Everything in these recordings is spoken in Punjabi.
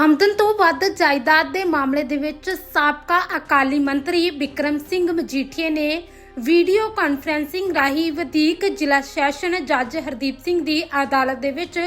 ਆਮਦਨ ਤੋਂ ਵੱਧ ਜਾਇਦਾਦ ਦੇ ਮਾਮਲੇ ਦੇ ਵਿੱਚ ਸਾਬਕਾ ਅਕਾਲੀ ਮੰਤਰੀ ਬਿਕਰਮ ਸਿੰਘ ਮਜੀਠੀਆ ਨੇ ਵੀਡੀਓ ਕਾਨਫਰੈਂਸਿੰਗ ਰਾਹੀਂ ਵਧੀਕ ਜ਼ਿਲ੍ਹਾ ਸੈਸ਼ਨ ਜੱਜ ਹਰਦੀਪ ਸਿੰਘ ਦੀ ਅਦਾਲਤ ਦੇ ਵਿੱਚ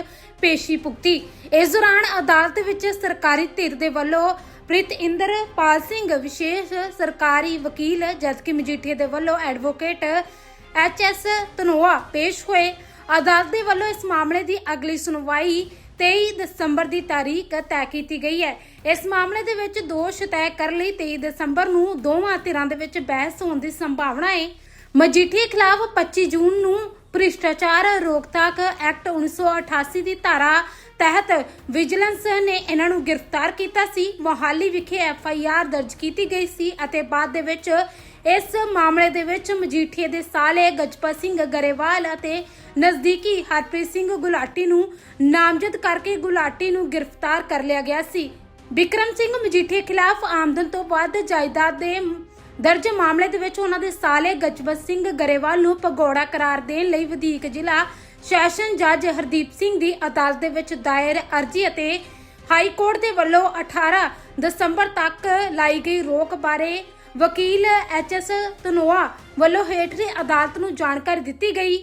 ਪੇਸ਼ੀ ਭੁਗਤੀ। ਇਸ ਦੌਰਾਨ ਅਦਾਲਤ ਵਿੱਚ ਸਰਕਾਰੀ ਧਿਰ ਦੇ ਵੱਲੋਂ ਪ੍ਰਿਤ ਇੰਦਰਪਾਲ ਸਿੰਘ ਵਿਸ਼ੇਸ਼ ਸਰਕਾਰੀ ਵਕੀਲ ਜਦਕਿ ਮਜੀਠੀਏ ਦੇ ਵੱਲੋਂ ਐਡਵੋਕੇਟ ਐਚ ਐਸ ਧਨੋਆ ਪੇਸ਼ ਹੋਏ। ਅਦਾਲਤ ਦੇ ਵੱਲੋਂ ਇਸ ਮਾਮਲੇ ਦੀ ਅਗਲੀ ਸੁਣਵਾਈ 23 ਦਸੰਬਰ ਦੀ ਤਾਰੀਖ ਤੈਅ ਕੀਤੀ ਗਈ ਹੈ। ਇਸ ਮਾਮਲੇ ਦੇ ਵਿੱਚ ਦੋਸ਼ ਤੈਅ ਕਰਨ ਲਈ 23 ਦਸੰਬਰ ਨੂੰ ਦੋਵਾਂ ਧਿਰਾਂ ਦੇ ਵਿੱਚ ਬਹਿਸ ਹੋਣ ਦੀ ਸੰਭਾਵਨਾ ਹੈ। ਮਜੀਠੀਆ ਖਿਲਾਫ 25 ਜੂਨ ਨੂੰ ਭ੍ਰਿਸ਼ਟਾਚਾਰ ਰੋਕਥਾਕ ਐਕਟ 1988 ਦੀ ਧਾਰਾ ਤਹਿਤ ਵਿਜੀਲੈਂਸ ਨੇ ਇਹਨਾਂ ਨੂੰ ਗ੍ਰਿਫਤਾਰ ਕੀਤਾ ਸੀ। ਮੋਹਾਲੀ ਵਿਖੇ ਐਫ ਆਈ ਆਰ ਦਰਜ ਕੀਤੀ ਗਈ ਸੀ ਅਤੇ ਬਾਅਦ ਦੇ ਵਿੱਚ ਇਸ ਮਾਮਲੇ ਦੇ ਵਿੱਚ ਮਜੀਠੀਏ ਦੇ ਸਾਲੇ ਗਜਪਤ ਸਿੰਘ ਗਰੇਵਾਲ ਅਤੇ ਨਜ਼ਦੀਕੀ ਹਰਪ੍ਰੀਤ ਸਿੰਘ ਗੁਲਾਟੀ ਨੂੰ ਨਾਮਜ਼ਦ ਕਰਕੇ ਗੁਲਾਟੀ ਨੂੰ ਗ੍ਰਿਫਤਾਰ ਕਰ ਲਿਆ ਗਿਆ ਸੀ। ਵਿਕਰਮ ਸਿੰਘ ਮਜੀਠੀਏ ਖਿਲਾਫ ਆਮਦਨ ਤੋਂ ਵੱਧ ਜਾਇਦਾਦ ਦੇ ਦਰਜ ਮਾਮਲੇ ਦੇ ਵਿੱਚ ਉਹਨਾਂ ਦੇ ਸਾਲੇ ਗਜਪਤ ਸਿੰਘ ਗਰੇਵਾਲ ਨੂੰ ਭਗੌੜਾ ਕਰਾਰ ਦੇਣ ਲਈ ਵਧੀਕ ਜ਼ਿਲ੍ਹਾ ਸੈਸ਼ਨ ਜੱਜ ਹਰਦੀਪ ਸਿੰਘ ਦੀ ਅਦਾਲਤ ਦੇ ਵਿੱਚ ਦਾਇਰ ਅਰਜ਼ੀ ਅਤੇ ਹਾਈ ਕੋਰਟ ਦੇ ਵੱਲੋਂ 18 ਦਸੰਬਰ ਤੱਕ ਲਾਈ ਗਈ ਰੋਕ ਬਾਰੇ ਵਕੀਲ ਐਚ ਐਸ ਧਨੋਆ ਵੱਲੋਂ ਹੇਠਲੀ ਅਦਾਲਤ ਨੂੰ ਜਾਣਕਾਰੀ ਦਿੱਤੀ ਗਈ।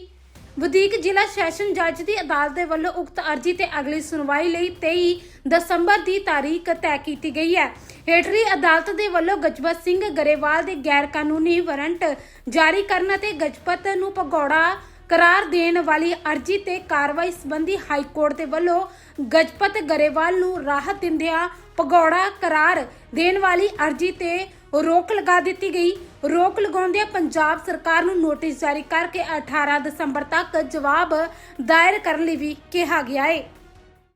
ਵਧੀਕ ਜ਼ਿਲ੍ਹਾ ਸੈਸ਼ਨ ਜੱਜ ਦੀ ਅਦਾਲਤ ਦੇ ਵੱਲੋਂ ਉਕਤ ਅਰਜ਼ੀ ਤੇ ਅਗਲੀ ਸੁਣਵਾਈ ਲਈ 23 ਦਸੰਬਰ ਦੀ ਤਾਰੀਖ ਤੈਅ ਕੀਤੀ ਗਈ ਹੈ। ਹੇਠਲੀ ਅਦਾਲਤ ਦੇ ਵੱਲੋਂ ਗਜਪਤ ਸਿੰਘ ਗਰੇਵਾਲ ਦੇ ਗੈਰ ਕਾਨੂੰਨੀ ਵਾਰੰਟ ਜਾਰੀ ਕਰਨ ਅਤੇ ਗਜਪਤ ਨੂੰ ਭਗੌੜਾ ਕਰਾਰ ਦੇਣ ਵਾਲੀ ਅਰਜ਼ੀ ਤੇ ਕਾਰਵਾਈ ਸੰਬੰਧੀ ਹਾਈ ਕੋਰਟ ਦੇ ਵੱਲੋਂ ਗਜਪਤ ਗਰੇਵਾਲ ਨੂੰ ਰਾਹਤ ਦਿੰਦਿਆਂ ਭਗੌੜਾ ਕਰਾਰ ਦੇਣ ਵਾਲੀ ਅਰਜ਼ੀ ਤੇ ਰੋਕ ਲਗਾ ਦਿੱਤੀ ਗਈ। ਰੋਕ ਲਗਾਉਂਦਿਆਂ ਪੰਜਾਬ ਸਰਕਾਰ ਨੂੰ ਨੋਟਿਸ ਜਾਰੀ ਕਰਕੇ 18 ਦਸੰਬਰ ਤੱਕ ਜਵਾਬ ਦਾਇਰ ਕਰਨ ਲਈ ਵੀ ਕਿਹਾ ਗਿਆ ਹੈ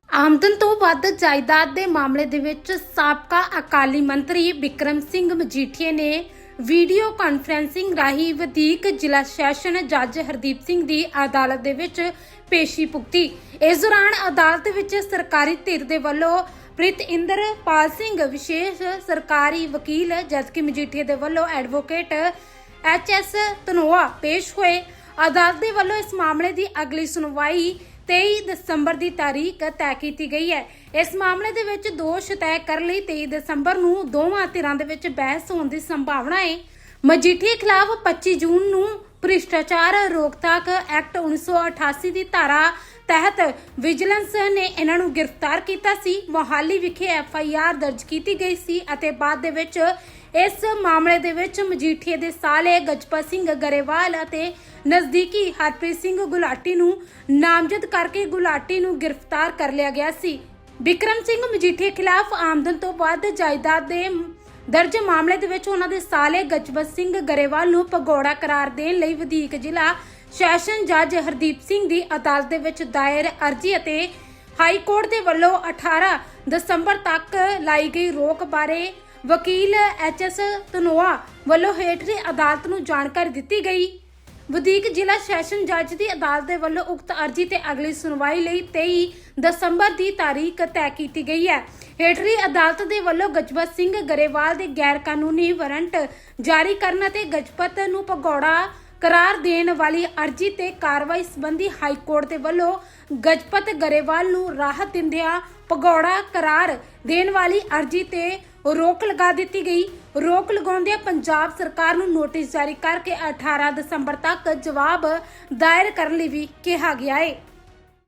ਆਮਦਨ ਤੋਂ ਵੱਧ ਜਾਇਦਾਦ ਦੇ ਮਾਮਲੇ ਦੇ ਵਿੱਚ ਸਾਬਕਾ ਅਕਾਲੀ ਮੰਤਰੀ ਬਿਕਰਮ ਸਿੰਘ ਮਜੀਠੀਏ ਨੇ ਵੀਡੀਓ ਕਾਨਫਰੈਂਸਿੰਗ ਰਾਹੀਂ ਵਧੀਕ ਜ਼ਿਲ੍ਹਾ ਸੈਸ਼ਨ ਜੱਜ ਹਰਦੀਪ ਸਿੰਘ ਦੀ ਅਦਾਲਤ ਦੇ ਵਿੱਚ ਪੇਸ਼ੀ ਭੁਗਤੀ। ਇਸ ਦੌਰਾਨ ਅਦਾਲਤ ਵਿੱਚ ਸਰਕਾਰੀ ਧਿਰ ਦੇ ਵੱਲੋਂ ਪ੍ਰਿਤ ਇੰਦਰਪਾਲ ਸਿੰਘ, ਵਿਸ਼ੇਸ਼ ਸਰਕਾਰੀ ਵਕੀਲ, ਜਦਕਿ ਮਜੀਠੀਆ ਦੇ ਵੱਲੋਂ ਐਡਵੋਕੇਟ ਐਚ ਐਸ ਧਨੋਆ ਪੇਸ਼ ਹੋਏ। ਅਦਾਲਤ ਦੇ ਵੱਲੋਂ ਇਸ ਮਾਮਲੇ ਦੀ ਅਗਲੀ ਸੁਣਵਾਈ 23 ਦਸੰਬਰ ਦੀ ਤਾਰੀਖ ਤੈਅ ਕੀਤੀ ਗਈ ਹੈ। ਇਸ ਮਾਮਲੇ ਦੇ ਵਿੱਚ ਦੋਸ਼ ਤੈਅ ਕਰਨ ਲਈ 23 ਦਸੰਬਰ ਨੂੰ ਦੋਵਾਂ ਧਿਰਾਂ ਦੇ ਵਿੱਚ ਬਹਿਸ ਹੋਣ ਦੀ ਸੰਭਾਵਨਾ ਹੈ। ਮਜੀਠੀਆ ਖਿਲਾਫ 25 ਜੂਨ ਨੂੰ ਭ੍ਰਿਸ਼ਟਾਚਾਰ ਰੋਕਥਾਕ ਐਕਟ 1988 ਦੀ ਧਾਰਾ ਤਹਿਤ ਵਿਜੀਲੈਂਸ ਨੇ ਇਹਨਾਂ ਨੂੰ ਗ੍ਰਿਫਤਾਰ ਕੀਤਾ ਸੀ। ਮੋਹਾਲੀ ਵਿਖੇ ਐਫ ਆਈ ਆਰ ਦਰਜ ਕੀਤੀ ਗਈ ਸੀ ਅਤੇ ਬਾਅਦ ਦੇ ਵਿੱਚ ਇਸ ਮਾਮਲੇ ਦੇ ਵਿੱਚ ਮਜੀਠੀਏ ਦੇ ਸਾਲੇ ਗਜਪਤ ਸਿੰਘ ਗਰੇਵਾਲ ਅਤੇ ਨਜ਼ਦੀਕੀ ਹਰਪ੍ਰੀਤ ਸਿੰਘ ਗੁਲਾਟੀ ਨੂੰ ਨਾਮਜ਼ਦ ਕਰਕੇ ਗੁਲਾਟੀ ਨੂੰ ਗ੍ਰਿਫਤਾਰ ਕਰ ਲਿਆ ਗਿਆ ਸੀ। ਵਿਕਰਮ ਸਿੰਘ ਮਜੀਠੀਏ ਖਿਲਾਫ ਆਮਦਨ ਤੋਂ ਵੱਧ ਜਾਇਦਾਦ ਦੇ ਦਰਜ ਮਾਮਲੇ ਦੇ ਵਿੱਚ ਉਹਨਾਂ ਦੇ ਸਾਲੇ ਗਜਪਤ ਸਿੰਘ ਗਰੇਵਾਲ ਨੂੰ ਭਗੌੜਾ ਕਰਾਰ ਦੇਣ ਲਈ ਵਧੀਕ ਜ਼ਿਲ੍ਹਾ ਸੈਸ਼ਨ ਜੱਜ ਹਰਦੀਪ ਸਿੰਘ ਦੀ ਅਦਾਲਤ ਦੇ ਵਿੱਚ ਦਾਇਰ ਅਰਜ਼ੀ ਅਤੇ ਹਾਈ ਕੋਰਟ ਦੇ ਵੱਲੋਂ 18 ਦਸੰਬਰ ਤੱਕ ਲਾਈ ਗਈ ਰੋਕ ਬਾਰੇ ਵਕੀਲ ਐਚ ਐਸ ਧਨੋਆ ਵੱਲੋਂ ਹੇਠਲੀ ਅਦਾਲਤ ਨੂੰ ਜਾਣਕਾਰੀ ਦਿੱਤੀ ਗਈ। ਵਧੀਕ ਜ਼ਿਲ੍ਹਾ ਸੈਸ਼ਨ ਜੱਜ ਦੀ ਅਦਾਲਤ ਦੇ ਵੱਲੋਂ ਉਕਤ ਅਰਜ਼ੀ ਤੇ ਅਗਲੀ ਸੁਣਵਾਈ ਲਈ 23 ਦਸੰਬਰ ਦੀ ਤਾਰੀਖ ਤੈਅ ਕੀਤੀ ਗਈ ਹੈ। ਹੇਠਲੀ ਅਦਾਲਤ ਦੇ ਵੱਲੋਂ ਗਜਪਤ ਸਿੰਘ ਗਰੇਵਾਲ ਦੇ ਗੈਰ ਕਾਨੂੰਨੀ ਵਾਰੰਟ ਜਾਰੀ ਕਰਨ ਅਤੇ ਗਜਪਤ ਨੂੰ ਭਗੌੜਾ ਕਰਾਰ ਦੇਣ ਵਾਲੀ ਅਰਜ਼ੀ ਤੇ ਕਾਰਵਾਈ ਸੰਬੰਧੀ ਹਾਈ ਕੋਰਟ ਦੇ ਵੱਲੋਂ ਗਜਪਤ ਗਰੇਵਾਲ ਨੂੰ ਰਾਹਤ ਦਿੰਦਿਆਂ ਭਗੌੜਾ ਕਰਾਰ ਦੇਣ ਵਾਲੀ ਅਰਜ਼ੀ ਤੇ ਰੋਕ ਲਗਾ ਦਿੱਤੀ ਗਈ। ਰੋਕ ਲਗਾਉਂਦਿਆਂ ਪੰਜਾਬ ਸਰਕਾਰ ਨੂੰ ਨੋਟਿਸ ਜਾਰੀ ਕਰਕੇ 18 ਦਸੰਬਰ ਤੱਕ ਜਵਾਬ ਦਾਇਰ ਕਰਨ ਲਈ ਵੀ ਕਿਹਾ ਗਿਆ ਹੈ